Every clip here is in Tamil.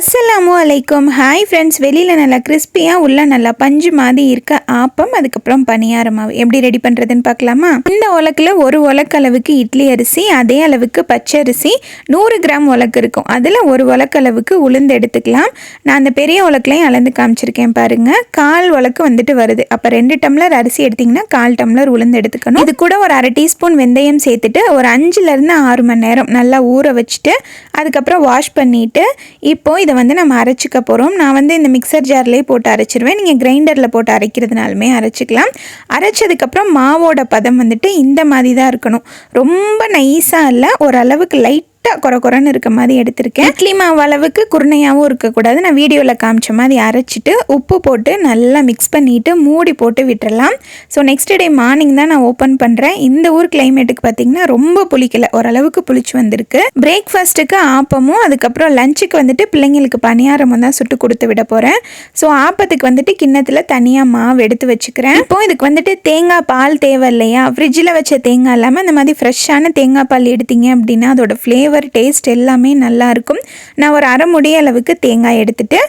அஸ்ஸலாமு அலைக்கும். ஹாய் ஃப்ரெண்ட்ஸ் வெளியில் நல்லா கிறிஸ்பியாக உள்ள நல்லா பஞ்சு மாதிரி இருக்க ஆப்பம் அதுக்கப்புறம் பனியார மாவு. எப்படி ரெடி பண்ணுறதுன்னு பார்க்கலாமா? இந்த உலக்கில் ஒரு உலக்கு அளவுக்கு இட்லி அரிசி அதே அளவுக்கு பச்சை அரிசி நூறு கிராம் உலக்கு இருக்கும். அதில் ஒரு உலக்கு அளவுக்கு உளுந்து எடுத்துக்கலாம். நான் அந்த பெரிய உலக்குலையும் அளந்து காமிச்சிருக்கேன் பாருங்க. கால் உலக்கு வந்துட்டு வருது. அப்போ ரெண்டு டம்ளர் அரிசி எடுத்திங்கன்னா கால் டம்ளர் உளுந்து எடுத்துக்கணும். இது கூட ஒரு அரை டீஸ்பூன் வெந்தயம் சேர்த்துட்டு ஒரு அஞ்சுலேருந்து ஆறு மணி நேரம் நல்லா ஊற வச்சுட்டு அதுக்கப்புறம் வாஷ் பண்ணிவிட்டு இப்போ இதை வந்து நம்ம அரைச்சிக்க போகிறோம் நான் வந்து இந்த மிக்சர் ஜார்லேயே போட்டு அரைச்சிருவேன். நீங்கள் கிரைண்டரில் போட்டு அரைக்கிறதுனாலுமே அரைச்சிக்கலாம். அரைச்சதுக்கப்புறம் மாவோட பதம் வந்துட்டு இந்த மாதிரி தான் இருக்கணும். ரொம்ப நைஸாக இல்லை ஓரளவுக்கு லைட் லைட்டாக குறை குறைன்னு இருக்க மாதிரி எடுத்திருக்கேன். இட்லி மாவு அளவுக்கு குருணையாகவும் இருக்கக்கூடாது நான் வீடியோவில் காமிச்ச மாதிரி அரைச்சிட்டு உப்பு போட்டு நல்லா மிக்ஸ் பண்ணிவிட்டு மூடி போட்டு விட்டுறலாம். ஸோ நெக்ஸ்ட் டே மார்னிங் தான் நான் ஓப்பன் பண்ணுறேன் இந்த ஊர் கிளைமேட்டுக்கு பார்த்தீங்கன்னா ரொம்ப புளிக்கல. ஓரளவுக்கு புளிச்சு வந்திருக்கு. பிரேக்ஃபாஸ்ட்டுக்கு ஆப்பமும் அதுக்கப்புறம் லஞ்சுக்கு வந்துட்டு பிள்ளைங்களுக்கு பணியாரமும் தான் சுட்டு கொடுத்து விட போகிறேன் ஸோ ஆப்பத்துக்கு வந்துட்டு கிண்ணத்தில் தனியாக மாவு எடுத்து வச்சுக்கிறேன். இப்போ இதுக்கு வந்துட்டு தேங்காய் பால் தேவை இல்லையா? ஃப்ரிட்ஜில் வச்ச தேங்காய் இல்லாமல் இந்த மாதிரி ஃப்ரெஷ்ஷான தேங்காய் பால் எடுத்தீங்க அப்படின்னா அதோட ஃப்ளேவர் ஃப்ளேவர் டேஸ்ட் எல்லாமே நல்லாயிருக்கும் நான் ஒரு அரை முடி அளவுக்கு தேங்காய் எடுத்துகிட்டு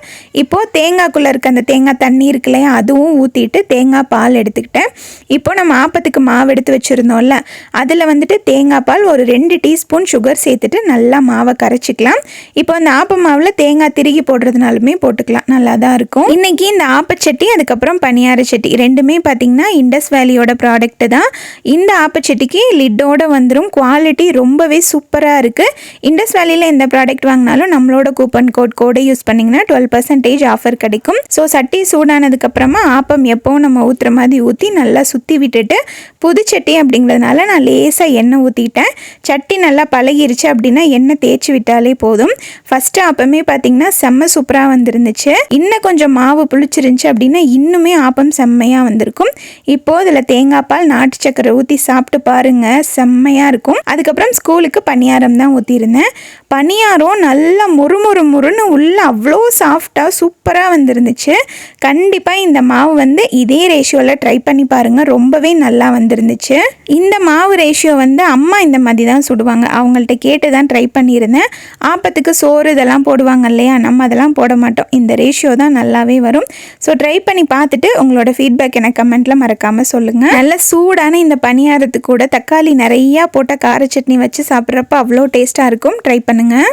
இப்போது தேங்காய்க்குள்ளே இருக்க அந்த தேங்காய் தண்ணி இருக்கு இல்லையா அதுவும் ஊற்றிட்டு தேங்காய் பால் எடுத்துக்கிட்டேன். இப்போ நம்ம ஆப்பத்துக்கு மாவு எடுத்து வச்சுருந்தோம்ல அதில் வந்துட்டு தேங்காய் பால் ஒரு ரெண்டு டீஸ்பூன் சுகர் சேர்த்துட்டு நல்லா மாவை கரைச்சிக்கலாம். இப்போ அந்த ஆப்ப மாவில் தேங்காய் திருகி போடுறதுனாலுமே போட்டுக்கலாம் நல்லா தான் இருக்கும். இன்றைக்கி இந்த ஆப்பச்சட்டி அதுக்கப்புறம் பனியார சட்டி ரெண்டுமே பார்த்திங்கன்னா இண்டஸ் வேலியோட ப்ராடக்ட்டு தான். இந்த ஆப்பச்சட்டிக்கு லிட்டோட வந்துடும் குவாலிட்டி ரொம்பவே சூப்பராக இருக்குது இண்டஸ் வேலியில் எந்த ப்ராடக்ட் வாங்கினாலும் நம்மளோட கூப்பன் கோட் கோடை யூஸ் பண்ணிங்கன்னா டுவெல் பர்சன்டேஜ் ஆஃபர் கிடைக்கும். ஸோ சட்டி சூடானதுக்கப்புறமா ஆப்பம் எப்போவும் நம்ம ஊற்றுற மாதிரி ஊற்றி நல்லா சுற்றி விட்டுட்டு புது சட்டி அப்படிங்கிறதுனால நான் லேசாக எண்ணெய் ஊற்றிட்டேன் சட்டி நல்லா பழகிருச்சு அப்படின்னா எண்ணெய் தேய்ச்சி விட்டாலே போதும். ஃபஸ்ட்டு ஆப்பமே பார்த்தீங்கன்னா செம்ம சூப்பராக வந்துருந்துச்சு. இன்னும் கொஞ்சம் மாவு புளிச்சிருந்துச்சு அப்படின்னா இன்னுமே ஆப்பம் செம்மையாக வந்திருக்கும். இப்போது இதில் தேங்காய் பால் நாட்டு சக்கரை ஊற்றி சாப்பிட்டு பாருங்கள் செம்மையாக இருக்கும். அதுக்கப்புறம் ஸ்கூலுக்கு பணியாரம் தான் ஊற்றிருந்தேன் பனியாரம் நல்லா முறு முறுன்னு உள்ளே அவ்வளோ சாஃப்டாக சூப்பராக வந்துருந்துச்சு. கண்டிப்பாக இந்த மாவு வந்து இதே ரேஷியோவில் ட்ரை பண்ணி பாருங்கள் ரொம்பவே நல்லா வந்துருந்துச்சு. இந்த மாவு ரேஷியோ வந்து அம்மா இந்த மாதிரி தான் சுடுவாங்க. அவங்கள்ட்ட கேட்டு தான் ட்ரை பண்ணியிருந்தேன். ஆப்பத்துக்கு சோறு இதெல்லாம் போடுவாங்க இல்லையா? நம்ம அதெல்லாம் போட மாட்டோம். இந்த ரேஷியோ தான் நல்லாவே வரும். ஸோ ட்ரை பண்ணி பார்த்துட்டு உங்களோட ஃபீட்பேக் எனக்கு கமெண்ட்டில் மறக்காமல் சொல்லுங்கள் நல்ல சூடான இந்த பணியாரத்துக்கு கூட தக்காளி நிறையா போட்ட கார சட்னி வச்சு சாப்பிட்றப்ப அவ்வளோ டேஸ்ட்டாக இருக்கும். ட்ரை பண்ணுங்கள்